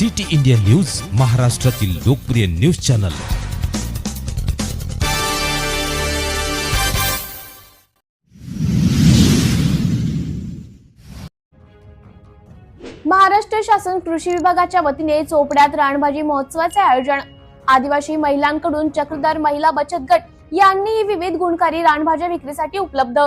City India news महाराष्ट्रातील लोकप्रिय news channel. Maharashtra शासन कृषी विभागाच्या वतीने चोपड्यात रानभाजी महोत्सवाचे आयोजन. आदिवासी महिलांकडून चक्रधर महिला बचत गट यांनी विविध गुणकारी रानभाज्या विक्रीसाठी उपलब्ध.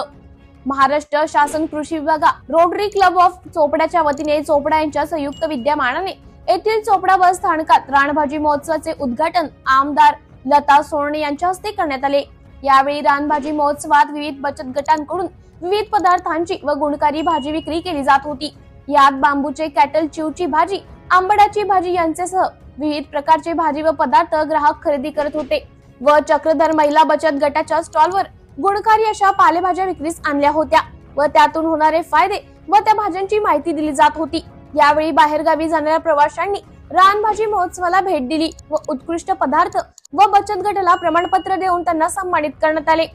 महाराष्ट्र शासन कृषी विभागा रोटरी क्लब ऑफ चोपड्याच्या वतीने चोपडा यांच्या संयुक्त विद्यमानाने येथील चोपडा बस स्थानकात रानभाजी महोत्सवाचे उद्घाटन आमदार लता सोळणे यांच्या हस्ते करण्यात आले. यावेळी रानभाजी महोत्सवात विविध बचत गटांकडून विविध पदार्थांची व गुणकारी भाजी विक्री केली जात होती. यात बांबूचे कॅटल चिवची भाजी आंबडाची भाजी यांच्यासह विविध प्रकारचे भाजी व पदार्थ ग्राहक खरेदी करत होते व चक्रधर महिला बचत गटाच्या स्टॉलवर गुणकारी अशा पालेभाज्या विक्रीस आणल्या होत्या व त्यातून होणारे फायदे व त्या भाज्यांची माहिती दिली जात होती. यावेळी बाहेरगावी जाणाऱ्या प्रवाशांनी रानभाजी महोत्सवाला भेट दिली व उत्कृष्ट पदार्थ व बचत गटाला प्रमाणपत्र देऊन त्यांना सन्मानित करण्यात आले.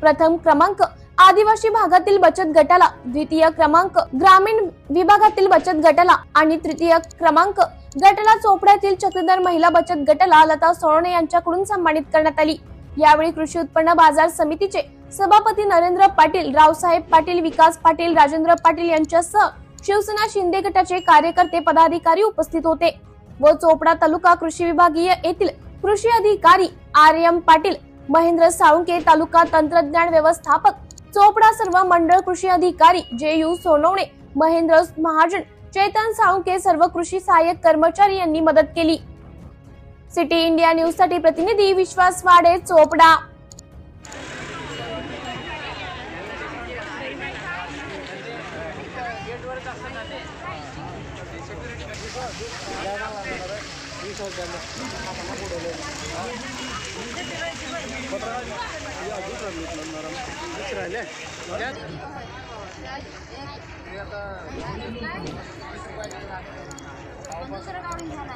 प्रथम क्रमांक आदिवासी भागातील बचत गटाला द्वितीय क्रमांक ग्रामीण विभागातील बचत गटाला आणि तृतीय क्रमांक गटाला चोपड्यातील चक्रधर महिला बचत गटाला लता सोळणे यांच्याकडून सन्मानित करण्यात आली. यावेळी कृषी उत्पन्न बाजार समितीचे सभापती नरेंद्र पाटील रावसाहेब पाटील विकास पाटील राजेंद्र पाटील यांच्यासह शिवसेना शिंदे गटाचे कार्यकर्ते पदाधिकारी उपस्थित होते. व चोपडा तालुका कृषी विभागीय येथील कृषी अधिकारी आर एम पाटील महेंद्र साळुंके तालुका तंत्रज्ञान व्यवस्थापक चोपडा सर्व मंडळ कृषी अधिकारी जे यू सोनवणे महेंद्र महाजन चेतन साळुंके सर्व कृषी सहाय्यक कर्मचारी यांनी मदत केली. सिटी इंडिया न्यूजसाठी प्रतिनिधी विश्वास वाडे चोपडा. दुसरं काढून घ्या ना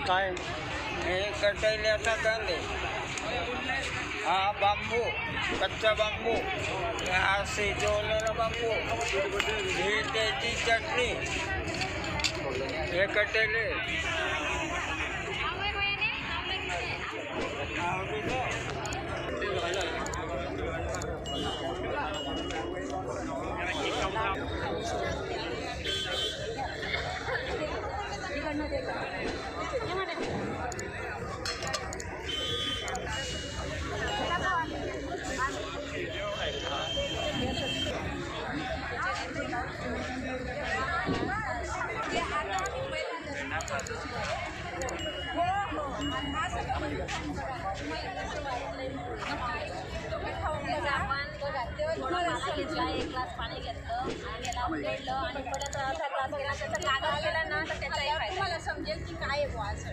काय? हे कटैल्याचा आहे हा बांबू कच्चा बांबू हा शिजवलेला बांबू ही त्याची चटणी हे कटेले. एक ग्लास पाणी घेतलं आणि याला उघडलं आणि परत अर्धा ग्लास गेला त्याचा कागद केला ना तर त्याचा तुम्हाला समजेल की काय आहे बुवा असं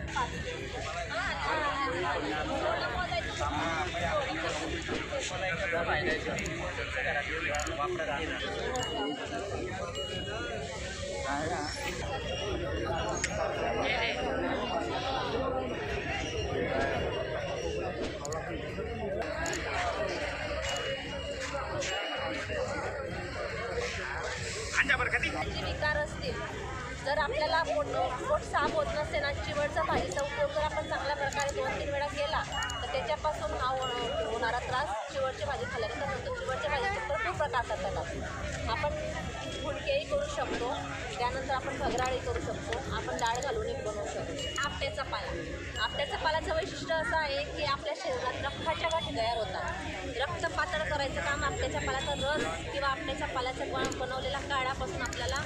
जे विकार असतील जर आपल्याला पोट पोट साफ चिवडचा भाजीचा उपयोग जर आपण चांगल्या प्रकारे दोन तीन वेळा केला तर त्याच्यापासून हा होणारा त्रास चिवडची भाजी खाल्ल्यानंतर होतो. चिवडच्या भाजीचे भरपूर प्रकार करतात. आपण फुलकेही करू शकतो त्यानंतर आपण भगराळी करू शकतो आपण डाळ घालून एक बनवू शकतो. आपट्याचा पाला. आपट्याचा पालाचं वैशिष्ट्य असं आहे की आपल्या शरीरात रक्ताच्या गाठी तयार होतात. रक्त पातळ करायचं काम आपट्याच्या पाल्याचा रस किंवा आपट्याच्या पालाचा बनवलेला काळापासून आपल्याला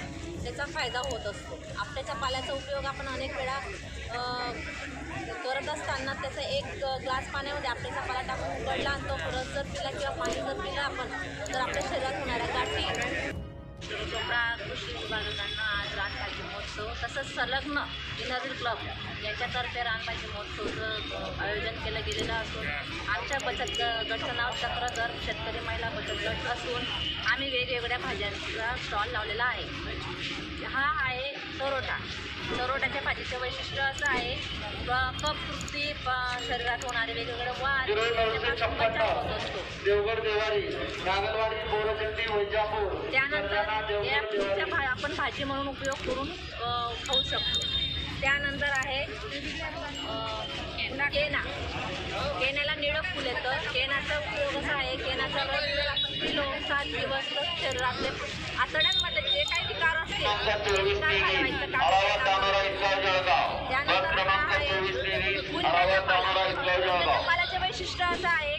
त्याचा फायदा होत असतो. आपट्याच्या पाल्याचा उपयोग आपण अनेक वेळा करत असताना त्याचा एक ग्लास पाण्यामध्ये आपट्याचा पाला टाकून उकडला आणि तो रस जर पिला किंवा पाणी जर पिलं आपण तर आपल्या शरीरात होणाऱ्या गाठी कृषी विभागाकडनं आज तसंच संलग्न इनरविल क्लब यांच्यातर्फे रानभाजी महोत्सवचं आयोजन केलं गेलेलं असून आमच्या बचत गटचं नाव चक्रधर शेतकरी महिला बचत गट असून आम्ही वेगवेगळ्या भाज्यांचा स्टॉल लावलेला आहे. हा आहे तरोटा तरोटाच्या भाजीचं वैशिष्ट्य असं आहे. ब- शरीरात होणारे वेगवेगळे वाद असतो. त्यानंतर या भा आपण भाजी म्हणून उपयोग करून खाऊ शकतो. त्यानंतर आहे केना. केण्याला निळक फुल येतं. केनाचा उपयोग असा आहे केनाचा पिलो सात दिवस शरीरातले आतड्यांमध्ये जे काही विकार असतील ते विकार घालवायचं. काम आरावात केलं जाणारा जातं. इथला जळगाव बस त्यानंतर क्रमांक हा आहे चोवीस तेवीस गुंजेचा आरावात पाला. जाणारा इथला गुंजेच्या जळगाव पाल्याचे वैशिष्ट्य असं आहे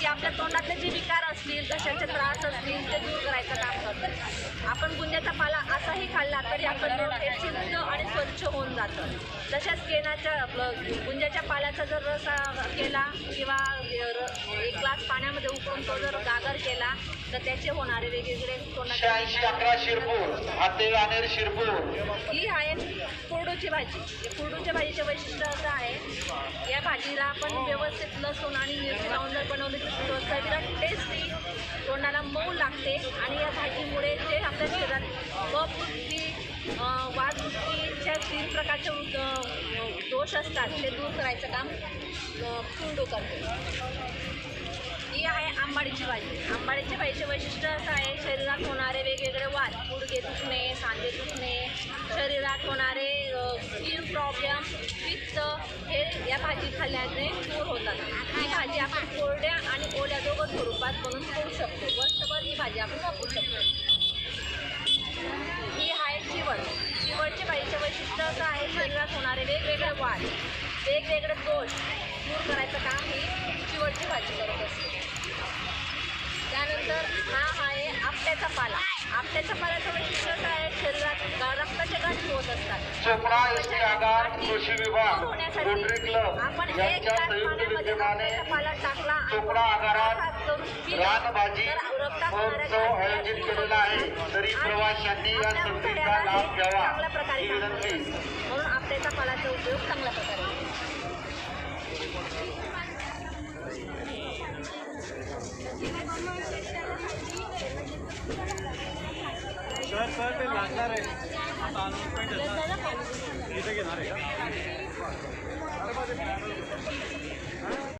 की आपल्या तोंडातले जे विकार असतील घशाचे त्रास असतील ते दूर करायचं काम करतं आपण गुंज्याचा पाला असाही खाल्ला तरी हे शुद्ध आणि स्वच्छ होऊन जातं. तशाच केनाच्या गुंज्याच्या पाल्याचा जर रस केला किंवा एक ग्लास पाण्यामध्ये उकळून तो जर गागर केला तर त्याचे होणारे वेगवेगळे तोंडाचे शिरपूर ही आहे कुरडूची भाजी. या कुरडूच्या वैशिष्ट्य असं आहे या भाजीला आपण व्यवस्थित लसूण आणि मिरची लावून जर बनवली तर चवीला टेस्टी तोंडाला मऊ लागते आणि या भाजीमुळे जे आपल्या शरीरात कपवृत्ती वादवृत्तीच्या तीन प्रकारचे दोष असतात ते दूर करायचं काम अं, कुरडू करते. ही आहे आंबाडीची भाजी. आंबाडीच्या भाजीचे वैशिष्ट्य या भाजी खाल्ल्याने चूर होतात. ही भाजी आपण कोरड्या आणि ओल्या दोघं स्वरूपात बनवून खाऊ शकतो. वर्षभर ही भाजी आपण वापरू शकतो. ही आहे चिवड. चिवडच्या भाजीचं वैशिष्ट्य असं आहे शरीरात होणारे वेगवेगळे वाद वेगवेगळे दोष दूर करायचं काम ही चिवडची भाजी करत असते. त्यानंतर हा आहे आपट्याचा पाला. वैशिष्ट्य असं आहे? शरीरात रक्ताचे गाठी होत असतात. चोपडा टी आगार कृषी विभाग रोटरी क्लब यांच्या संयुक्त विद्यमाने चोपडा आगारात रानभाजी महोत्सव आयोजित केलेला आहे. तरी प्रवाशांनी या संधीचा लाभ घ्यावा. ही विनंती. म्हणून आपट्याचा पालाचा उपयोग चांगल्या प्रकारे लागणार आहे.